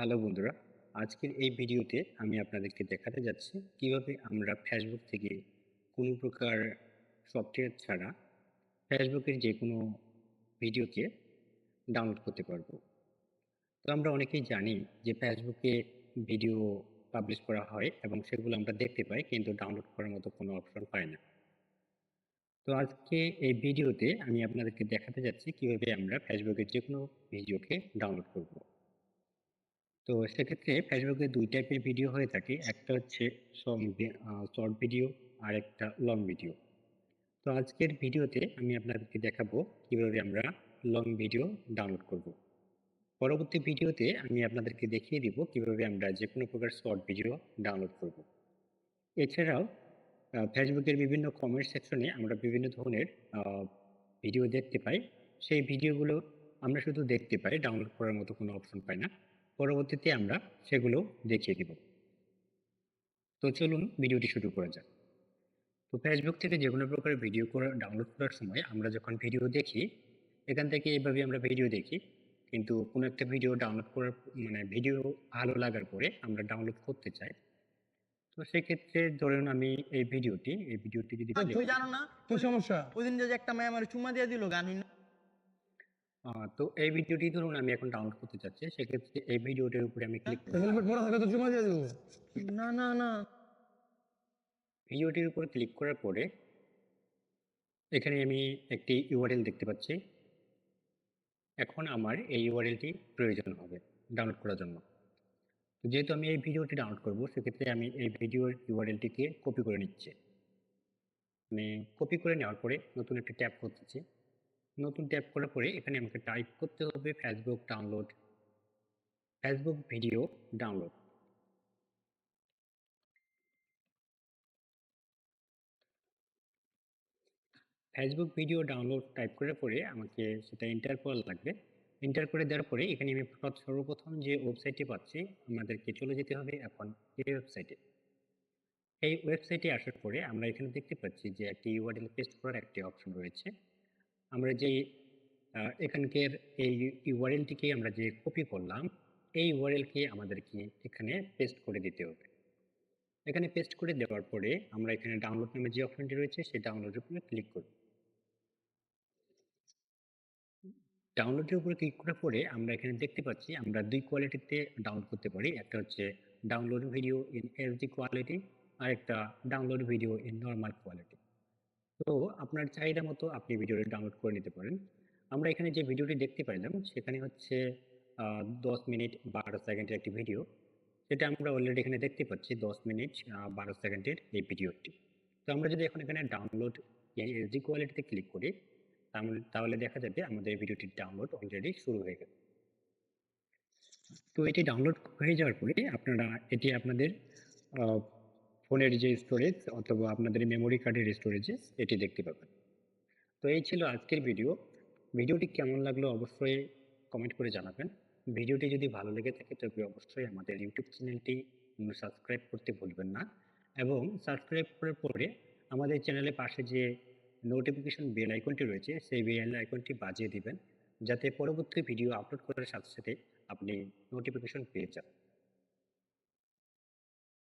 Hello বন্ধুরা, আজকের এই ভিডিওতে আমি আপনাদেরকে দেখাতে যাচ্ছি কীভাবে আমরা ফেসবুক থেকে কোনো প্রকার সফটওয়্যার ছাড়া ফেসবুকের যে কোনো ভিডিওকে ডাউনলোড করতে পারব। তো আমরা অনেকেই জানি যে ফেসবুকে ভিডিও পাবলিশ করা হয় এবং সেগুলো আমরা দেখতে পাই কিন্তু ডাউনলোড করার মতো কোনো অপশন পাই না। তো আজকে এই ভিডিওতে আমি আপনাদেরকে দেখাতে যাচ্ছি কীভাবে আমরা ফেসবুকের যে কোনো ভিডিওকে ডাউনলোড করব। তো সেক্ষেত্রে ফেসবুকে দুই টাইপের ভিডিও হয়ে থাকে। একটা হচ্ছে শর্ট ভিডিও আর একটা লং ভিডিও তো আজকের ভিডিওতে আমি আপনাদেরকে দেখাবো কীভাবে আমরা লং ভিডিও ডাউনলোড করব। পরবর্তী ভিডিওতে আমি আপনাদেরকে দেখিয়ে দিব কীভাবে আমরা যে কোনো প্রকার শর্ট ভিডিও ডাউনলোড করব। এছাড়াও ফেসবুকের বিভিন্ন কমেন্ট সেকশনে আমরা বিভিন্ন ধরনের ভিডিও দেখতে পাই। সেই ভিডিওগুলো আমরা শুধু দেখতে পাই ডাউনলোড করার মতো কোনো অপশন পাই না। পরবর্তীতে আমরা সেগুলো দেখিয়ে দিব। তো চলুন ভিডিওটি শুরু করা যাক। তো ফেসবুক থেকে যে কোনো প্রকার ভিডিও করা ডাউনলোড করার সময় আমরা যখন ভিডিও দেখি এখান থেকে এইভাবে আমরা ভিডিও দেখি। কিন্তু কোনো একটা ভিডিও ডাউনলোড করার মানে ভিডিও ভালো লাগার পরে আমরা ডাউনলোড করতে চাই। তো সেক্ষেত্রে ধরুন আমি এই ভিডিওটি এই ভিডিওটি যদি তুই জানো না কি সমস্যা। ওই দিন যে একটা মেয়ে আমার চুমা দিয়ে দিল গান। তো এই ভিডিওটি ধরুন আমি এখন ডাউনলোড করতে চাচ্ছি সেক্ষেত্রে এই ভিডিওটির উপরে আমি ক্লিক হেলমেট পরা থাকে তো জমা দিয়ে দেবো। না না না। ভিডিওটির উপর ক্লিক করার পরে এখানে আমি একটি ইউআরএল দেখতে পাচ্ছি। এখন আমার এই ইউআরএলটি প্রয়োজন হবে ডাউনলোড করার জন্য। তো যেহেতু আমি এই ভিডিওটি ডাউনলোড করব সেক্ষেত্রে আমি এই ভিডিওর ইউআরএলটিকে কপি করে নিচ্ছি। মানে কপি করে নেওয়ার পরে নতুন একটি ট্যাব করতেছি। নতুন ট্যাব করার পরে এখানে আমাকে টাইপ করতে হবে Facebook download Facebook video download Facebook video download type করার পরে আমাকে সেটা এন্টার করা লাগবে। এন্টার করে দেওয়ার পরে এখানে আমি সর্বপ্রথম যে ওয়েবসাইটটি পাচ্ছি, আমাদেরকে চলে যেতে হবে এখন এই ওয়েবসাইটে এই ওয়েবসাইটে আসার পরে আমরা এখানে দেখতে পাচ্ছি যে একটি ইউআরএল পেস্ট করার একটি অপশন রয়েছে। আমরা যে এখানকার এই ইউআরএলটিকে আমরা যে কপি করলাম, এই ইউআরএলকে আমাদেরকে এখানে পেস্ট করে দিতে হবে। এখানে পেস্ট করে দেওয়ার পরে আমরা এখানে ডাউনলোড নামে যে অপশনটি রয়েছে, সেই ডাউনলোডের উপরে ক্লিক করব। ডাউনলোডের উপরে ক্লিক করার পরে আমরা এখানে দেখতে পাচ্ছি, আমরা দুই কোয়ালিটিতে ডাউনলোড করতে পারি। একটা হচ্ছে download video in HD quality আর একটা download video in normal quality তো আপনার চাহিদা মতো আপনি ভিডিওটি ডাউনলোড করে নিতে পারেন। আমরা এখানে যে ভিডিওটি দেখতে পাইলাম, সেখানে হচ্ছে দশ মিনিট বারো সেকেন্ডের একটি ভিডিও। সেটা আমরা অলরেডি এখানে দেখতে পাচ্ছি, দশ মিনিট বারো সেকেন্ডের এই ভিডিওটি। তো আমরা যদি এখন এখানে ডাউনলোড এইচডি কোয়ালিটিতে ক্লিক করি তাহলে দেখা যাবে আমাদের ভিডিওটির ডাউনলোড অলরেডি শুরু হয়ে গেছে তো এটি ডাউনলোড হয়ে যাওয়ার পরে আপনারা, এটি আপনাদের ফোনের যে স্টোরেজ অথবা আপনাদের মেমোরি কার্ডের স্টোরেজে এটি দেখতে পাবেন। তো এই ছিল আজকের ভিডিও ভিডিওটি কেমন লাগল অবশ্যই কমেন্ট করে জানাবেন। ভিডিওটি যদি ভালো লেগে থাকে, তবে অবশ্যই আমাদের ইউটিউব চ্যানেলটি সাবস্ক্রাইব করতে ভুলবেন না এবং সাবস্ক্রাইব করার পরে আমাদের চ্যানেলের পাশে যে নোটিফিকেশন বেল আইকনটি রয়েছে, সেই বেল আইকনটি বাজিয়ে দিবেন। যাতে পরবর্তী ভিডিও আপলোড করার সাথে সাথে আপনি নোটিফিকেশন পেয়ে যান।